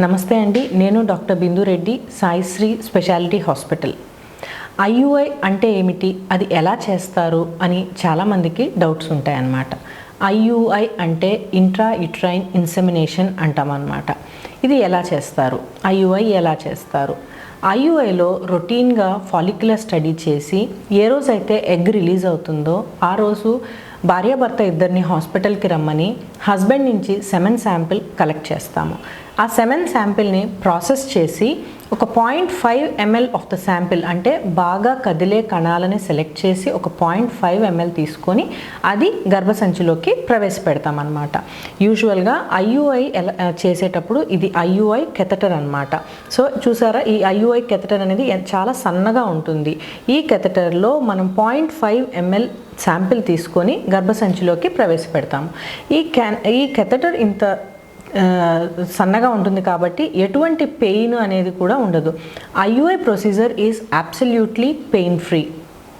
నమస్తే అండి నేను doctor Bindu Reddy Sai Sri speciality hospital. IUI అంటే ఏమిటి? అది ఎలా చేస్తారు? అని చాలామందికి డౌట్స్ ఉంటాయన్నమాట. ఐయుఐ అంటే ఇంట్రా యుట్రైన్ ఇన్సెమినేషన్ అంటామన్నమాట. ఇది ఎలా చేస్తారు? ఐయుఐ ఎలా చేస్తారు? ఐయుఐలో రొటీన్గా ఫాలిక్యులర్ స్టడీ చేసి ఏ రోజైతే ఎగ్ రిలీజ్ అవుతుందో ఆ రోజు భార్యాభర్త ఇద్దరిని హాస్పిటల్కి రమ్మని హస్బెండ్ నుంచి సెమెన్ శాంపిల్ కలెక్ట్ చేస్తాము. ఆ సెమెన్ శాంపిల్ని ప్రాసెస్ చేసి ఒక point five ml of the sample అంటే బాగా కదిలే కణాలని సెలెక్ట్ చేసి ఒక పాయింట్ ఫైవ్ ఎంఎల్ తీసుకొని అది గర్భసంచిలోకి ప్రవేశపెడతామన్నమాట. యూజువల్గా ఐయుఐ ఎలా చేసేటప్పుడు ఇది ఐయుఐ కెథటర్ అనమాట సో చూసారా ఈ ఐయుఐ కెథటర్ అనేది చాలా సన్నగా ఉంటుంది. ఈ కెథటర్లో మనం పాయింట్ ఫైవ్ ఎంఎల్ శాంపిల్ తీసుకొని గర్భసంచిలోకి ప్రవేశపెడతాము. ఈ క్యాన్ ఈ కెథటర్ ఇంత సన్నగా ఉంటుంది కాబట్టి ఎటువంటి పెయిన్ అనేది కూడా ఉండదు. IUI procedure is absolutely pain free.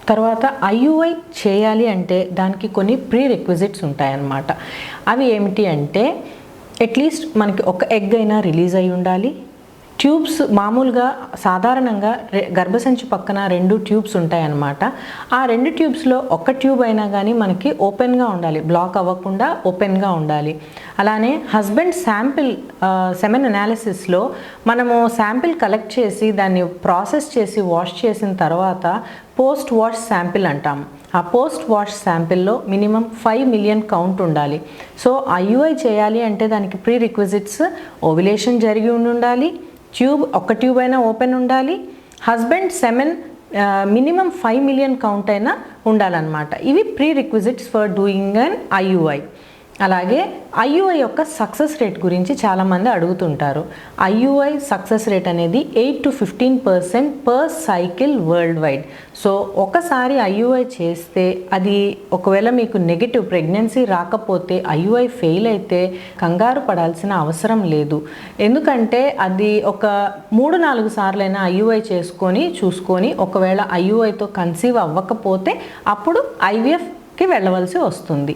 తర్వాత ఐయుఐ చేయాలి అంటే దానికి కొన్ని ప్రీ రిక్విజిట్స్ ఉంటాయన్నమాట. అవి ఏమిటి అంటే అట్లీస్ట్ మనకి ఒక ఎగ్ అయినా రిలీజ్ అయి ఉండాలి. ట్యూబ్స్ మామూలుగా సాధారణంగా గర్భసంచి పక్కన రెండు ట్యూబ్స్ ఉంటాయన్నమాట. ఆ రెండు ట్యూబ్స్లో ఒక ట్యూబ్ అయినా కానీ మనకి ఓపెన్గా ఉండాలి. బ్లాక్ అవ్వకుండా ఓపెన్గా ఉండాలి. అలానే హస్బెండ్ శాంపిల్ సెమెన్ అనాలిసిస్లో మనము శాంపిల్ కలెక్ట్ చేసి దాన్ని ప్రాసెస్ చేసి వాష్ చేసిన తర్వాత పోస్ట్ వాష్ శాంపిల్ అంటాం. ఆ పోస్ట్ వాష్ శాంపిల్లో మినిమం ఫైవ్ మిలియన్ కౌంట్ ఉండాలి. సో ఐయుఐ చేయాలి అంటే దానికి ప్రీ రిక్విజిట్స్ ఓవిలేషన్ జరిగి ఉండి ఉండాలి ట్యూబ్ ఒక్క ట్యూబ్ అయినా ఓపెన్ ఉండాలి. Husband semen minimum five million count అయినా ఉండాలన్నమాట. ఇవి prerequisites for doing an IUI అలాగే ఐయుఐ యొక్క సక్సెస్ రేట్ గురించి చాలామంది అడుగుతుంటారు. ఐయుఐ సక్సెస్ రేట్ అనేది eight to fifteen percent per cycle worldwide so ఒకసారి ఐయుఐ చేస్తే అది ఒకవేళ మీకు నెగిటివ్ ప్రెగ్నెన్సీ రాకపోతే ఐయుఐ ఫెయిల్ అయితే కంగారు పడాల్సిన అవసరం లేదు. ఎందుకంటే అది ఒక మూడు నాలుగు సార్లైనా ఐయుఐ చేసుకొని చూసుకొని ఒకవేళ ఐయుఐతో కన్సీవ్ అవ్వకపోతే అప్పుడు ఐవీఎఫ్కి వెళ్ళవలసి వస్తుంది.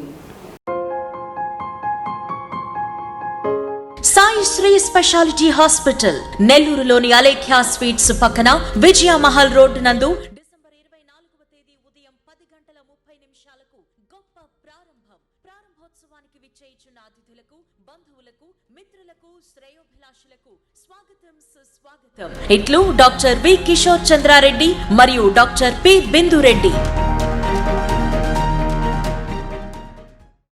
సాయి శ్రీ స్పెషాలిటీ హాస్పిటల్ నెల్లూరులోని అలేఖ్య స్వీట్స్ పక్కన విజయ మహల్ రోడ్డు నందు డిసెంబర్ ఇరవై నాలుగవ తేదీ ఉదయం పది గంటల ముప్పై నిమిషాలకు గొప్ప ప్రారంభం. ప్రారంభోత్సవానికి విచ్చేయిచున్న అతిథులకు బంధువులకు మిత్రులకు శ్రేయోభిలాషులకు స్వాగతం సుస్వాగతం. ఇట్లు డాక్టర్ వి. కిషోర్ చంద్రారెడ్డి మరియు డాక్టర్ పి. బిందురెడ్డి.